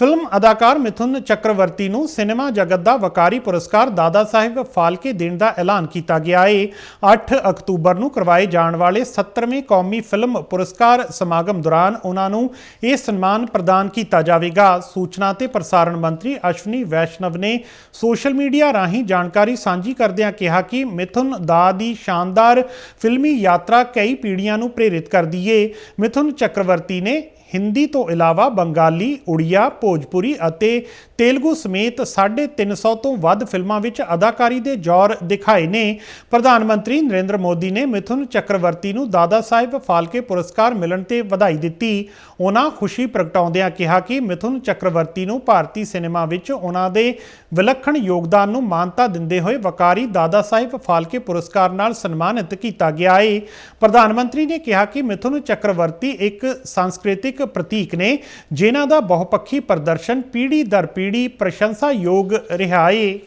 Film ਅਦਾਕਾਰ ਮਿਥੁਨ ਚੱਕਰਵਰਤੀ ਨੂੰ cinema ਜਗਤ ਦਾ ਵਕਾਰੀ ਪੁਰਸਕਾਰ ਦਾਦਾ ਸਾਹਿਬ ਫਾਲਕੇ ਦੇਣ ਦਾ ਐਲਾਨ ਕੀਤਾ ਗਿਆ ਹੈ 8 ਅਕਤੂਬਰ ਨੂੰ ਕਰਵਾਏ ਜਾਣ ਵਾਲੇ 17ਵੇਂ ਕੌਮੀ ਫਿਲਮ ਪੁਰਸਕਾਰ ਸਮਾਗਮ ਦੌਰਾਨ ਉਹਨਾਂ ਨੂੰ ਇਹ ਸਨਮਾਨ ਪ੍ਰਦਾਨ ਕੀਤਾ ਜਾਵੇਗਾ। ਸੂਚਨਾ ਤੇ ਪ੍ਰਸਾਰਣ ਮੰਤਰੀ ਅਸ਼ਵਨੀ ਵੈਸ਼ਨਵ ਨੇ ਸੋਸ਼ਲ ਮੀਡੀਆ ਰਾਹੀਂ ਜਾਣਕਾਰੀ ਸਾਂਝੀ ਕਰਦਿਆਂ ਕਿਹਾ ਕਿ ਮਿਥੁਨ ਦਾ ਦੀ ਸ਼ਾਨਦਾਰ ਫਿਲਮੀ ਯਾਤਰਾ ਕਈ ਪੀੜ੍ਹੀਆਂ ਨੂੰ ਪ੍ਰੇਰਿਤ ਕਰਦੀ ਏ। ਮਿਥੁਨ ਚੱਕਰਵਰਤੀ ਨੇ ਹਿੰਦੀ ਤੋਂ ਇਲਾਵਾ ਬੰਗਾਲੀ, ਉੜੀਆ, ਭੋਜਪੁਰੀ ਅਤੇ ਤੇਲਗੂ ਸਮੇਤ 350 ਤੋਂ ਵੱਧ ਫਿਲਮਾਂ ਵਿੱਚ ਅਦਾਕਾਰੀ ਦੇ ਜੌਰ ਦਿਖਾਏ ਨੇ। ਪ੍ਰਧਾਨ ਮੰਤਰੀ ਨਰਿੰਦਰ ਮੋਦੀ ਨੇ ਮਿਥੁਨ ਚੱਕਰਵਰਤੀ ਨੂੰ ਦਾਦਾ ਸਾਹਿਬ ਫਾਲਕੇ ਪੁਰਸਕਾਰ ਮਿਲਣ ਤੇ ਵਧਾਈ ਦਿੱਤੀ। ਉਹਨਾਂ ਖੁਸ਼ੀ ਪ੍ਰਗਟਾਉਂਦਿਆਂ ਕਿਹਾ ਕਿ ਮਿਥੁਨ ਚੱਕਰਵਰਤੀ ਨੂੰ ਭਾਰਤੀ ਸਿਨੇਮਾ ਵਿੱਚ ਉਹਨਾਂ ਦੇ ਵਿਲੱਖਣ ਯੋਗਦਾਨ ਨੂੰ ਮਾਨਤਾ ਦਿੰਦੇ ਹੋਏ ਵਕਾਰੀ ਦਾਦਾ ਸਾਹਿਬ ਫਾਲਕੇ ਪੁਰਸਕਾਰ ਨਾਲ ਸਨਮਾਨਿਤ ਕੀਤਾ ਗਿਆ ਏ। ਪ੍ਰਧਾਨ ਮੰਤਰੀ ਨੇ ਕਿਹਾ ਕਿ ਮਿਥੁਨ ਚੱਕਰਵਰਤੀ ਇੱਕ ਸੰਸਕ੍ਰਿਤਿਕ ਪ੍ਰਤੀਕ ਨੇ, ਜਿਨ੍ਹਾਂ ਦਾ ਬਹੁਪੱਖੀ ਪ੍ਰਦਰਸ਼ਨ ਪੀੜ੍ਹੀ ਦਰ ਪੀੜ੍ਹੀ ਪ੍ਰਸ਼ੰਸਾਯੋਗ ਰਿਹਾ ਏ